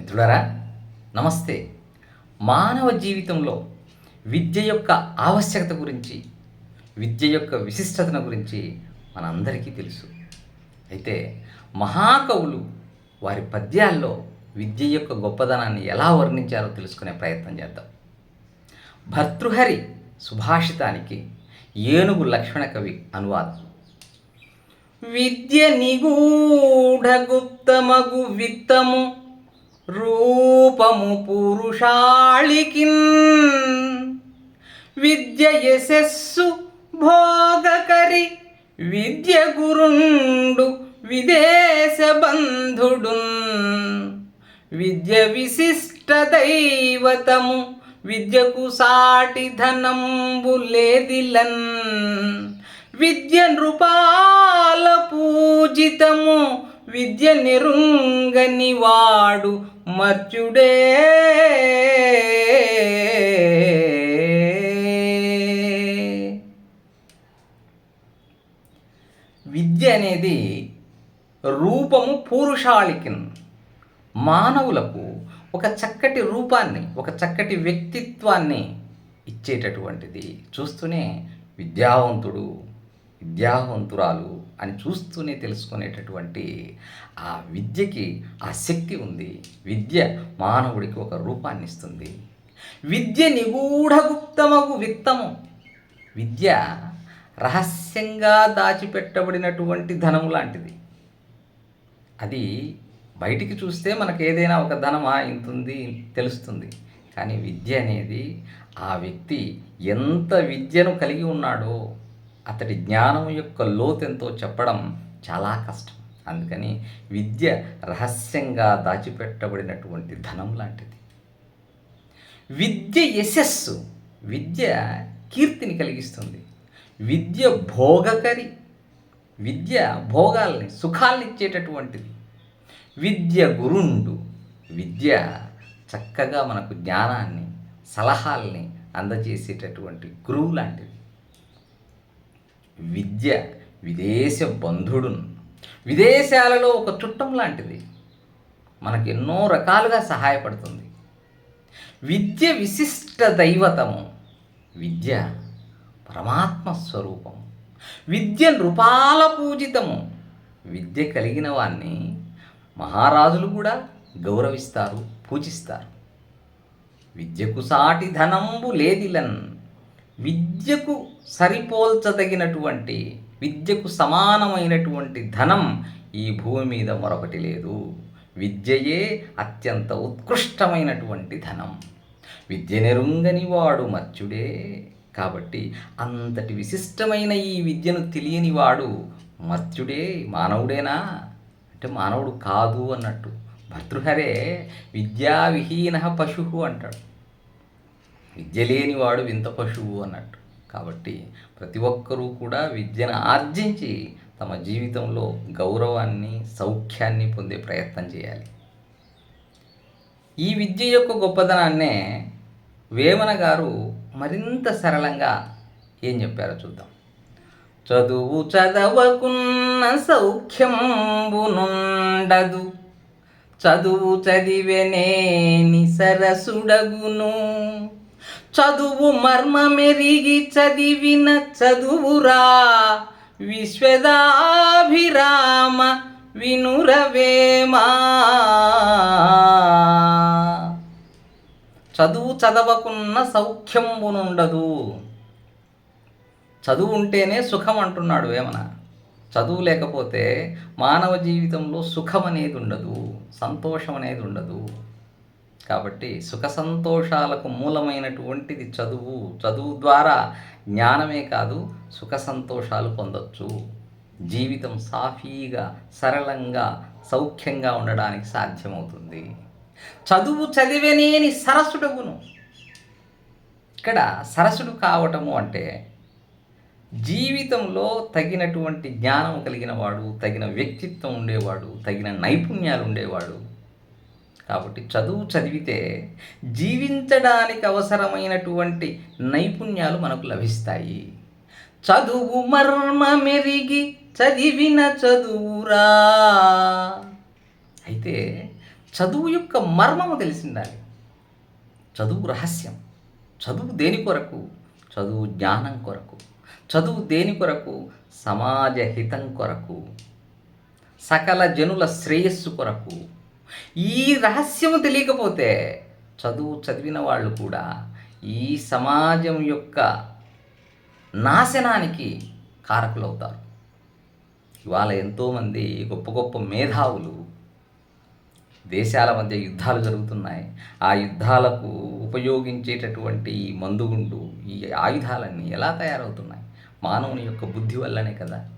మిత్రులారా నమస్తే. మానవ జీవితంలో విద్య యొక్క ఆవశ్యకత గురించి విద్య యొక్క విశిష్టతను గురించి మనందరికీ తెలుసు. అయితే మహాకవులు వారి పద్యాల్లో విద్య యొక్క గొప్పదనాన్ని ఎలా వర్ణించారో తెలుసుకునే ప్రయత్నం చేద్దాం. భర్తృహరి సుభాషితానికి ఏనుగు లక్ష్మణ కవి అనువాదం. విద్య నిగూఢ గుప్తమగు విత్తము రూపము పురుషాళికిన్. విద్య యశస్సు భోగకరి విద్య గురుండు విదేశ బంధుడున్. విద్య విశిష్ట దైవతము విద్యకు సాటి ధనంబు లేదిలన్. విద్య నృపాల పూజితము విద్య నిరుంగని వాడు మర్చుడే విద్య అనేది రూపము పూరుషాళికిన్ మానవులకు ఒక చక్కటి రూపాన్ని ఒక చక్కటి వ్యక్తిత్వాన్ని ఇచ్చేటటువంటిది. చూస్తూనే విద్యావంతుడు విద్యావంతురాలు అని చూస్తూనే తెలుసుకునేటటువంటి ఆ విద్యకి ఆ శక్తి ఉంది. విద్య మానవుడికి ఒక రూపాన్ని ఇస్తుంది. విద్య నిగూఢగుప్తమగు విత్తము. విద్య రహస్యంగా దాచిపెట్టబడినటువంటి ధనం లాంటిది. అది బయటికి చూస్తే మనకు ఏదైనా ఒక ధనమా ఇంతుంది తెలుస్తుంది. కానీ విద్య అనేది ఆ వ్యక్తి ఎంత విద్యను కలిగి ఉన్నాడో అతడి జ్ఞానం యొక్క లోతెంతో చెప్పడం చాలా కష్టం. అందుకని విద్య రహస్యంగా దాచిపెట్టబడినటువంటి ధనం లాంటిది. విద్య యశస్సు విద్య కీర్తిని కలిగిస్తుంది. విద్య భోగకరి విద్య భోగాల్ని సుఖాల్ని ఇచ్చేటటువంటిది. విద్య గురుండు విద్య చక్కగా మనకు జ్ఞానాన్ని సలహాల్ని అందజేసేటటువంటి గురువు లాంటిది. విద్య విదేశ బంధుడును. విదేశాలలో ఒక చుట్టం లాంటిది. మనకు ఎన్నో రకాలుగా సహాయపడుతుంది. విద్య విశిష్ట దైవతము. విద్య పరమాత్మ స్వరూపం. విద్య నృపాల పూజితము. విద్య కలిగిన వాన్ని మహారాజులు కూడా గౌరవిస్తారు పూజిస్తారు. విద్యకు సాటి ధనంబు లేదిలన్. విద్యకు సరిపోల్చదగినటువంటి విద్యకు సమానమైనటువంటి ధనం ఈ భూమి మీద మరొకటి లేదు. విద్యయే అత్యంత ఉత్కృష్టమైనటువంటి ధనం. విద్య నెరుంగని వాడు మర్చుడే కాబట్టి అంతటి విశిష్టమైన ఈ విద్యను తెలియని వాడు మర్త్యుడే మానవుడేనా? అంటే మానవుడు కాదు అన్నట్టు. భర్తృహరే విద్యావిహీన పశువు అంటాడు. విద్య లేనివాడు వింత పశువు అన్నట్టు. కాబట్టి ప్రతి ఒక్కరూ కూడా విద్యను ఆర్జించి తమ జీవితంలో గౌరవాన్ని సౌఖ్యాన్ని పొందే ప్రయత్నం చేయాలి. ఈ విద్య యొక్క గొప్పతనాన్నే వేమన గారు మరింత సరళంగా ఏం చెప్పారో చూద్దాం. చదువు చదవకున్న సౌఖ్యంబునుండదు. చదువు చదివెనేని సరసుడగును. చదువు మర్మమెరిగి చదివిన చదువురా. విశ్వదాభిరామ వినురవేమా. చదువు చదవకున్న సౌఖ్యంబునుండదు. చదువు ఉంటేనే సుఖం అంటున్నాడు వేమన. చదువు లేకపోతే మానవ జీవితంలో సుఖం అనేది ఉండదు సంతోషం అనేది ఉండదు కాబట్టి సుఖ సంతోషాలకు మూలమైనటువంటిది చదువు. చదువు ద్వారా జ్ఞానమే కాదు సుఖ సంతోషాలు పొందొచ్చు. జీవితం సాఫీగా సరళంగా సౌఖ్యంగా ఉండడానికి సాధ్యమవుతుంది. చదువు చదివేనేని సరసుడుగును. ఇక్కడ సరసుడు కావటము అంటే జీవితంలో తగినటువంటి జ్ఞానం కలిగిన వాడు తగిన వ్యక్తిత్వం ఉండేవాడు తగిన నైపుణ్యాలు ఉండేవాడు కాబట్టి చదువు చదివితే జీవించడానికి అవసరమైనటువంటి నైపుణ్యాలు మనకు లభిస్తాయి. చదువు మర్మ మెరిగి చదివిన చదువురా. అయితే చదువు యొక్క మర్మము తెలిసిండాలి. చదువు రహస్యం. చదువు దేని కొరకు? చదువు జ్ఞానం కొరకు. చదువు దేని కొరకు? సమాజ హితం కొరకు. సకల జనుల శ్రేయస్సు కొరకు. ఈ రహస్యము తెలియకపోతే చదువు చదివిన వాళ్ళు కూడా ఈ సమాజం యొక్క నాశనానికి కారకులవుతారు. ఇవాళ ఎంతోమంది గొప్ప గొప్ప మేధావులు దేశాల మధ్య యుద్ధాలు జరుగుతున్నాయి. ఆ యుద్ధాలకు ఉపయోగించేటటువంటి ఈ మందుగుండు ఈ ఆయుధాలన్నీ ఎలా తయారవుతున్నాయి? మానవుని యొక్క బుద్ధి వల్లనే కదా.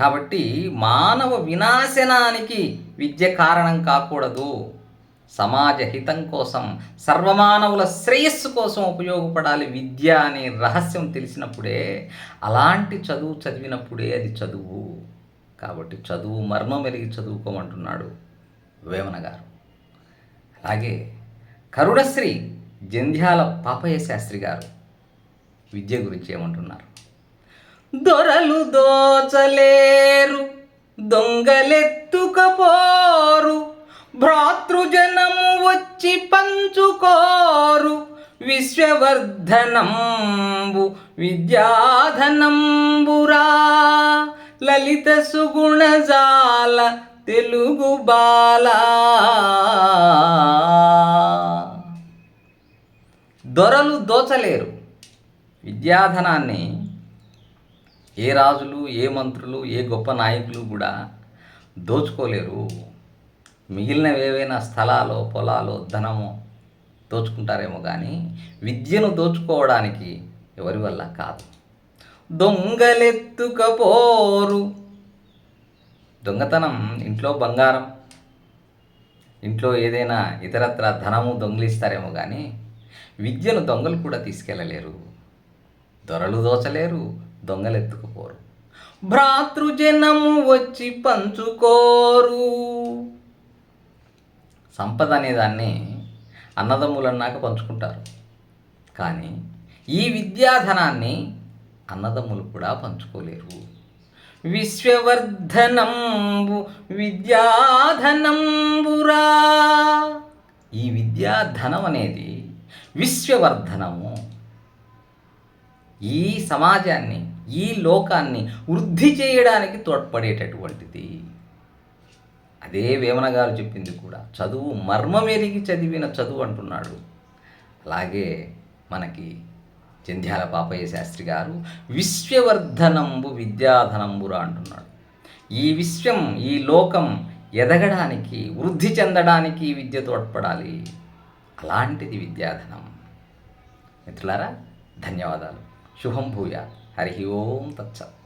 కాబట్టి మానవ వినాశనానికి విద్య కారణం కాకూడదు. సమాజ హితం కోసం సర్వమానవుల శ్రేయస్సు కోసం ఉపయోగపడాలి విద్య అనే రహస్యం తెలిసినప్పుడే అలాంటి చదువు చదివినప్పుడే అది చదువు. కాబట్టి చదువు మర్మం ఎరిగి చదువుకోమంటున్నాడు వేమన గారు. అలాగే కరుడశ్రీ జంధ్యాల పాపయ్య శాస్త్రి గారు విద్య గురించి ఏమంటున్నారు? దొరలు దోచలేరు దొంగలెత్తుకపోరు భ్రాతృజనము వచ్చి పంచుకోరు విశ్వవర్ధనంబు విద్యాధనంబురా లలిత సుగుణజాల తెలుగు బాలా. దొరలు దోచలేరు విద్యాధనాన్ని ఏ రాజులు ఏ మంత్రులు ఏ గొప్ప నాయకులు కూడా దోచుకోలేరు. మిగిలినవి ఏవైనా స్థలాలు పొలాలు ధనము దోచుకుంటారేమో కానీ విద్యను దోచుకోవడానికి ఎవరి వల్ల కాదు. దొంగలెత్తుకపోరు. దొంగతనం ఇంట్లో బంగారం ఇంట్లో ఏదైనా ఇతరత్ర ధనము దొంగిలిస్తారేమో కానీ విద్యను దొంగలు కూడా తీసుకెళ్ళలేరు. దొరలు దోచలేరు. దొంగలు ఎత్తుకుపోరు భ్రాతృజనము వచ్చి పంచుకోరు. సంపద అనేదాన్ని అన్నదమ్ములన్నాక పంచుకుంటారు. కానీ ఈ విద్యాధనాన్ని అన్నదమ్ములు కూడా పంచుకోలేరు. విశ్వవర్ధనంబు విద్యాధనంబురా. ఈ విద్యాధనం అనేది విశ్వవర్ధనము. ఈ సమాజాన్ని ఈ లోకాన్ని వృద్ధి చేయడానికి తోడ్పడేటటువంటిది. అదే వేమన గారు చెప్పింది కూడా. చదువు మర్మమెరిగి చదివిన చదువు అంటున్నాడు. అలాగే మనకి జంధ్యాల పాపయ్య శాస్త్రి గారు విశ్వవర్ధనంబు విద్యాధనంబురా అంటున్నాడు. ఈ విశ్వం ఈ లోకం ఎదగడానికి వృద్ధి చెందడానికి ఈ విద్య తోడ్పడాలి. అలాంటిది విద్యాధనం. మిత్రులారా ధన్యవాదాలు. శుభం భూయా हरिः ओं तत्सत्